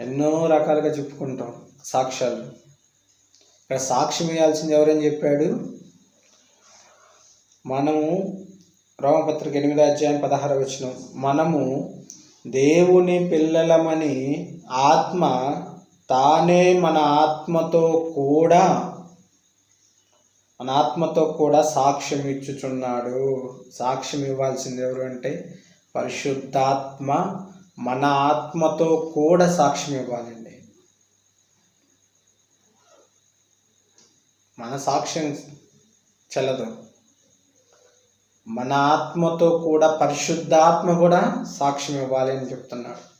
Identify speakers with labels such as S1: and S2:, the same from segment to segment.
S1: ఎన్నో రకాలుగా చెప్పుకుంటాం సాక్ష్యాలు. ఇక్కడ సాక్ష్యం ఇవ్వాల్సింది ఎవరని చెప్పాడు? మనము రోమపత్రిక ఎనిమిది అధ్యాయం పదహారు వచ్చిన మనము దేవుని పిల్లలమని ఆత్మ తానే మన ఆత్మతో కూడా మన ఆత్మతో కూడా సాక్ష్యం ఇచ్చుచున్నాడు. సాక్ష్యం ఇవ్వాల్సింది ఎవరు అంటే పరిశుద్ధాత్మ మన ఆత్మతో కూడా సాక్ష్యం ఇవ్వాలండి. మన సాక్ష్యం చెల్లదు. మన ఆత్మతో కూడా పరిశుద్ధాత్మ కూడా సాక్ష్యం ఇవ్వాలి అని చెప్తున్నాడు.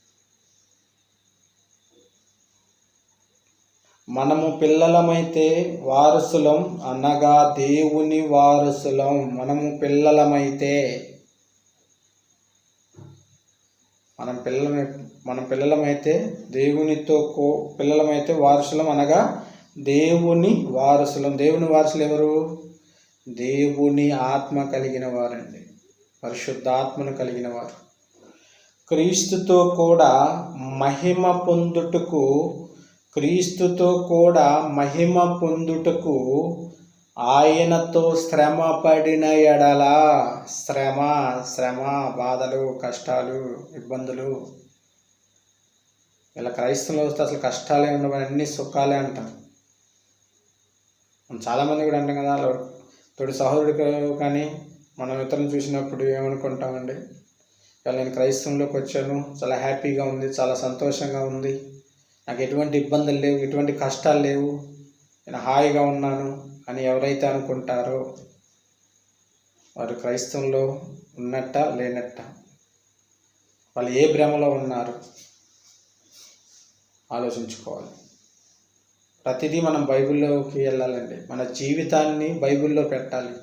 S1: మనము పిల్లలమైతే వారసులం అనగా దేవుని వారసులం. మనము పిల్లలమైతే మనం పిల్లలమై మనం పిల్లలమైతే దేవునితో కో పిల్లలమైతే వారసులం అనగా దేవుని వారసులం. దేవుని వారసులు ఎవరు? దేవుని ఆత్మ కలిగిన వారండి. పరిశుద్ధాత్మను కలిగిన వారు. క్రీస్తుతో కూడా మహిమ పొందుటకు క్రీస్తుతో కూడా మహిమ పొందుటకు ఆయనతో శ్రమ పడిన ఎడల శ్రమ శ్రమ బాధలు కష్టాలు ఇబ్బందులు. ఇలా క్రైస్తవులు వస్తే అసలు కష్టాలే ఉండవు అన్ని సుఖాలే అంటారు. మనం చాలామంది కూడా అంటాం కదా తోడి సహోదరుడు కానీ మనం ఇతరులను చూసినప్పుడు ఏమనుకుంటామండి? ఇలా నేను క్రైస్తవంలోకి వచ్చాను చాలా హ్యాపీగా ఉంది చాలా సంతోషంగా ఉంది. నాకు ఎటువంటి ఇబ్బందులు లేవు ఎటువంటి కష్టాలు లేవు. నేను హాయిగా ఉన్నాను అని ఎవరైతే అనుకుంటారో వారు క్రైస్తవంలో ఉన్నట్ట లేనట్ట వాళ్ళు ఏ భ్రమలో ఉన్నారు ఆలోచించుకోవాలి. ప్రతిదీ మనం బైబిల్లోకి వెళ్ళాలండి. మన జీవితాన్ని బైబిల్లో పెట్టాలి.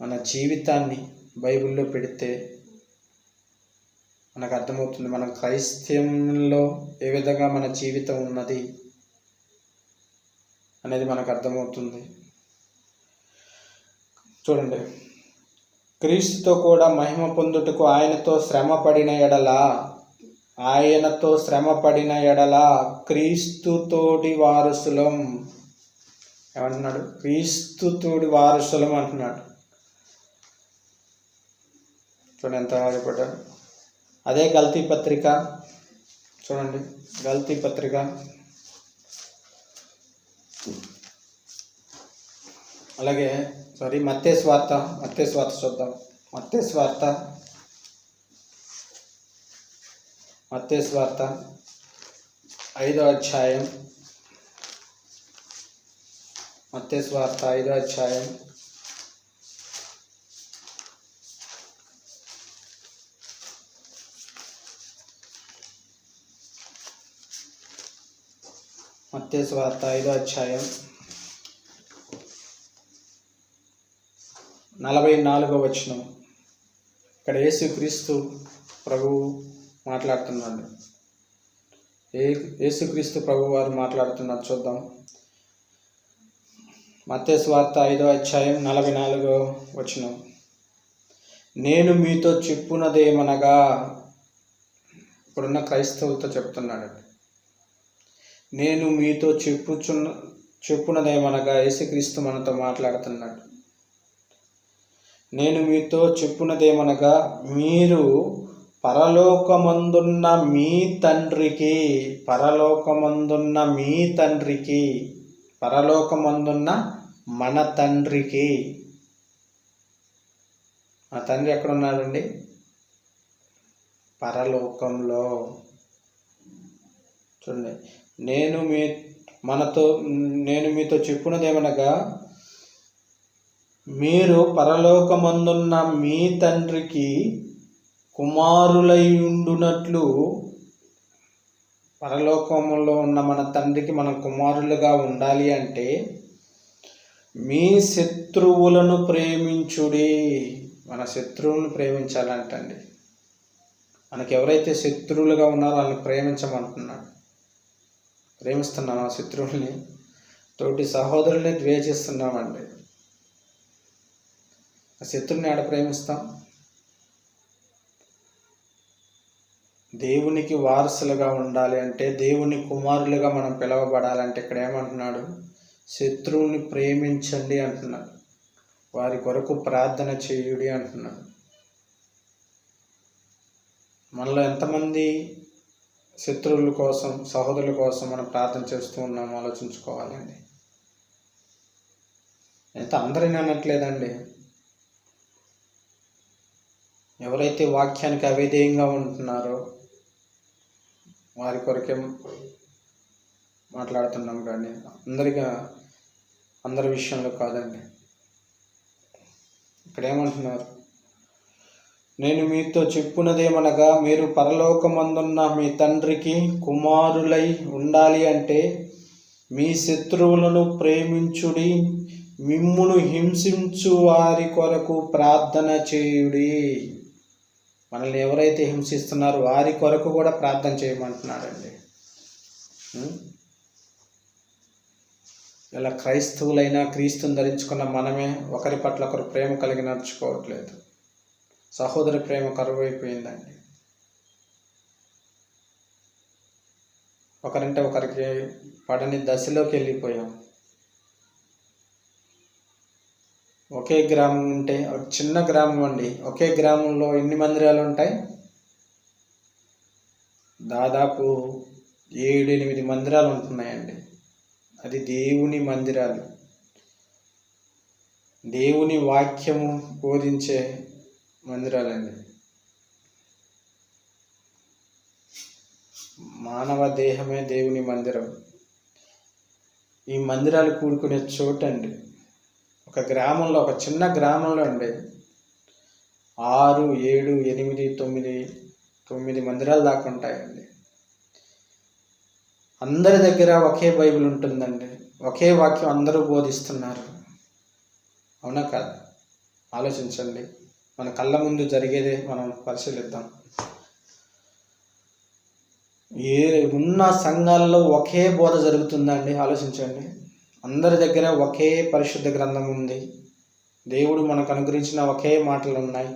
S1: మన జీవితాన్ని బైబిల్లో పెడితే మనకు అర్థమవుతుంది మన క్రైస్తవంలో ఏ విధంగా మన జీవితం ఉన్నది అనేది మనకు అర్థమవుతుంది. చూడండి. క్రీస్తుతో కూడా మహిమ పొందుటకు ఆయనతో శ్రమ పడిన ఎడల ఆయనతో శ్రమ పడిన ఎడల క్రీస్తుతోటి వారసులం. ఏమంటున్నాడు? క్రీస్తుతోటి వారసులం అంటున్నాడు. చూడండి ఎంత బాధపడ్డాడు అదే గల్తీ పత్రిక. చూడండి. గల్తీ పత్రిక. అలాగే సారీ మత్తే స్వార్త మత్తే స్వార్త చూద్దాం మత్తే స్వార్త మత్తే స్వార్త ఐదో అధ్యాయం. మత్తే స్వార్త ఐదో అధ్యాయం. మత్తే స్వార్త ఐదో అధ్యాయం. నలభై నాలుగో వచనం. ఇక్కడ యేసుక్రీస్తు ప్రభువు మాట్లాడుతున్నాడు. ఏ యేసుక్రీస్తు ప్రభు వారు మాట్లాడుతున్నారు చూద్దాం. మత్తే స్వార్త ఐదో అధ్యాయం నలభై నాలుగో వచనం. నేను మీతో చెప్పున్నదేమనగా ఇప్పుడున్న క్రైస్తవులతో చెప్తున్నాడు నేను మీతో చెప్పుచున్న చెప్పునదేమనగా యేసుక్రీస్తు మనతో మాట్లాడుతున్నాడు. నేను మీతో చెప్పునదేమనగా మీరు పరలోకమందున్న మీ తండ్రికి పరలోకమందున్న మీ తండ్రికి పరలోకమందున్న మన తండ్రికి. మా తండ్రి ఎక్కడున్నాడండి? పరలోకంలో. చూడండి నేను మీ మనతో నేను మీతో చెప్పున్నదేమనగా మీరు పరలోకమందున్న మీ తండ్రికి కుమారులై ఉండునట్లు పరలోకంలో ఉన్న మన తండ్రికి మనం కుమారులుగా ఉండాలి అంటే మీ శత్రువులను ప్రేమించుడి. మన శత్రువులను ప్రేమించాలంటండి. మనకి ఎవరైతే శత్రువులుగా ఉన్నారో వాళ్ళని ప్రేమించమంటున్నాడు. ప్రేమిస్తున్నాం ఆ శత్రువుల్ని తోటి సహోదరుల్ని ద్వేషిస్తున్నామండి. ఆ శత్రువుని ఆడ ప్రేమిస్తాం. దేవునికి వారసులుగా ఉండాలి అంటే దేవుని కుమారులుగా మనం పిలవబడాలంటే ఇక్కడ ఏమంటున్నాడు? శత్రువుని ప్రేమించండి అంటున్నాడు. వారి కొరకు ప్రార్థన చేయుడి అంటున్నాడు. మనలో ఎంతమంది శత్రువుల కోసం సహోదరుల కోసం మనం ప్రార్థన చేస్తూ ఉన్నాం ఆలోచించుకోవాలండి ఎంత అందరిని అనట్లేదండి. ఎవరైతే వాక్యానికి అవిధేయంగా ఉంటున్నారో వారి కొరకే మాట్లాడుతున్నాం కానీ అందరిగా అందరి విషయంలో కాదండి. ఇక్కడ ఏమంటున్నారు నేను మీతో చెప్పున్నదేమనగా మీరు పరలోకమందున్న మీ తండ్రికి కుమారులై ఉండాలి అంటే మీ శత్రువులను ప్రేమించుడి మిమ్మును హింసించు వారి కొరకు ప్రార్థన చేయుడి. మనల్ని ఎవరైతే హింసిస్తున్నారో వారి కొరకు కూడా ప్రార్థన చేయమంటున్నాడండి. ఇలా క్రైస్తవులైనా క్రీస్తుని ధరించుకున్న మనమే ఒకరి పట్ల ఒకరు ప్రేమ కలిగి నడుచుకోవట్లేదు. సహోదరి ప్రేమ కరువైపోయిందండి. ఒకరంటే ఒకరికి పడని దశలోకి వెళ్ళిపోయాం. ఒకే గ్రామం ఉంటే ఒక చిన్న గ్రామం అండి. ఒకే గ్రామంలో ఎన్ని మందిరాలు ఉంటాయి? దాదాపు ఏడు ఎనిమిది మందిరాలు ఉంటున్నాయండి. అది దేవుని మందిరాలు. దేవుని వాక్యము బోధించే మందిరాలండి. మానవ దేహమే దేవుని మందిరం. ఈ మందిరాలు కూడుకునే చోటండి ఒక గ్రామంలో ఒక చిన్న గ్రామంలో అండి ఆరు ఏడు ఎనిమిది తొమ్మిది తొమ్మిది మందిరాలు దాకా ఉంటాయండి. అందరి దగ్గర ఒకే బైబిల్ ఉంటుందండి. ఒకే వాక్యం అందరూ బోధిస్తున్నారు. అవునా కాదు? ఆలోచించండి. మన కళ్ళ ముందు జరిగేదే మనం పరిశీలిద్దాం. ఏ ఉన్న సంఘాల్లో ఒకే బోధ జరుగుతుందండి? ఆలోచించండి. అందరి దగ్గర ఒకే పరిశుద్ధ గ్రంథం ఉంది. దేవుడు మనకు అనుగ్రహించిన ఒకే మాటలు ఉన్నాయి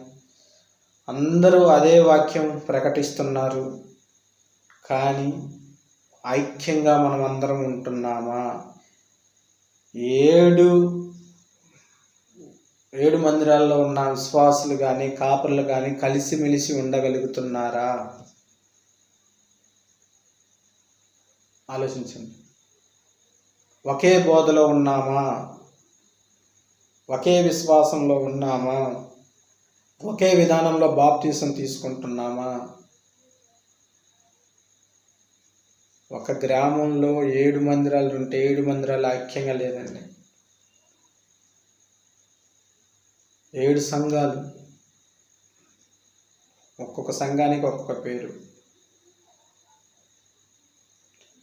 S1: అందరూ అదే వాక్యం ప్రకటిస్తున్నారు. కానీ ఐక్యంగా మనం అందరం ఉంటున్నామా? ఏడు ఏడు మందిరాల్లో ఉన్న విశ్వాసులు కానీ కాపర్లు కానీ కలిసిమెలిసి ఉండగలుగుతున్నారా? ఆలోచించండి. ఒకే బోధలో ఉన్నామా? ఒకే విశ్వాసంలో ఉన్నామా? ఒకే విధానంలో బాప్తీసం తీసుకుంటున్నామా? ఒక గ్రామంలో ఏడు మందిరాలు ఉంటే ఏడు మందిరాలు ఐక్యంగా లేదండి. ఏడు సంఘాలు. ఒక్కొక్క సంఘానికి ఒక్కొక్క పేరు.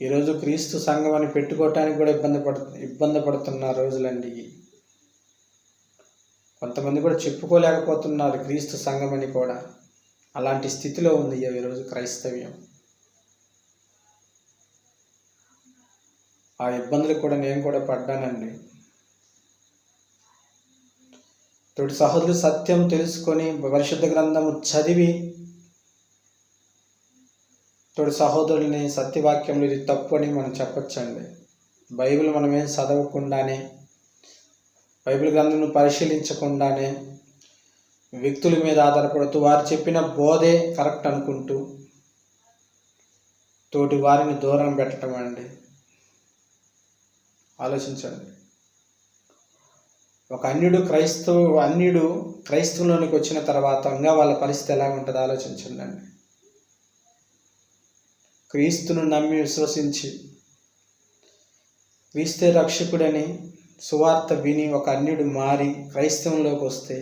S1: ఈరోజు క్రీస్తు సంఘం అని పెట్టుకోవటానికి కూడా ఇబ్బంది పడు ఇబ్బంది పడుతున్న రోజులండి కొంతమంది కూడా చెప్పుకోలేకపోతున్నారు క్రీస్తు సంఘం అని కూడా. అలాంటి స్థితిలో ఉంది ఈరోజు క్రైస్తవ్యం. ఆ ఇబ్బందులు కూడా నేను కూడా పడ్డానండి. తోటి సహోదరులు సత్యం తెలుసుకొని పరిశుద్ధ గ్రంథము చదివి తోటి సహోదరుల్ని సత్యవాక్యంలో ఇది తప్పు అని మనం చెప్పొచ్చండి. బైబిల్ మనం ఏం చదవకుండానే బైబిల్ గ్రంథం పరిశీలించకుండానే వ్యక్తుల మీద ఆధారపడుతూ వారు చెప్పిన బోధే కరెక్ట్ అనుకుంటూ తోటి వారిని దూరం పెట్టడం అండి. ఆలోచించండి. ఒక అన్యుడు క్రైస్తవు అన్యుడు క్రైస్తవంలోనికి వచ్చిన తర్వాత ఇంకా వాళ్ళ పరిస్థితి ఎలా ఉంటుందో ఆలోచించండి క్రీస్తును నమ్మి విశ్వసించి క్రీస్తే రక్షకుడని సువార్త విని ఒక అన్యుడు మారి క్రైస్తవంలోకి వస్తే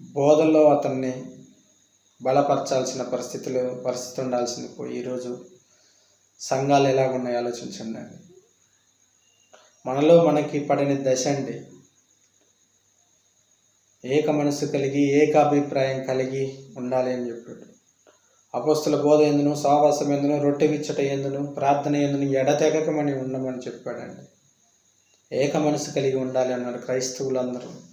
S1: బోధల్లో అతన్ని బలపరచాల్సిన పరిస్థితులు పరిస్థితి ఉండాల్సింది. పోయి ఈరోజు సంఘాలు ఎలాగున్నాయి ఆలోచించండి అండి. మనలో మనకి పడిన దశ అండి. ఏక మనసు కలిగి ఏకాభిప్రాయం కలిగి ఉండాలి అని చెప్పాడు. అపస్తుల బోధ ఎందును సావాసం ఎందును రొట్టె విచ్చట ఎందును ప్రార్థన ఎందును ఎడతెగకమని ఉండమని చెప్పాడండి. ఏక మనసు కలిగి ఉండాలి అన్నాడు క్రైస్తవులందరూ.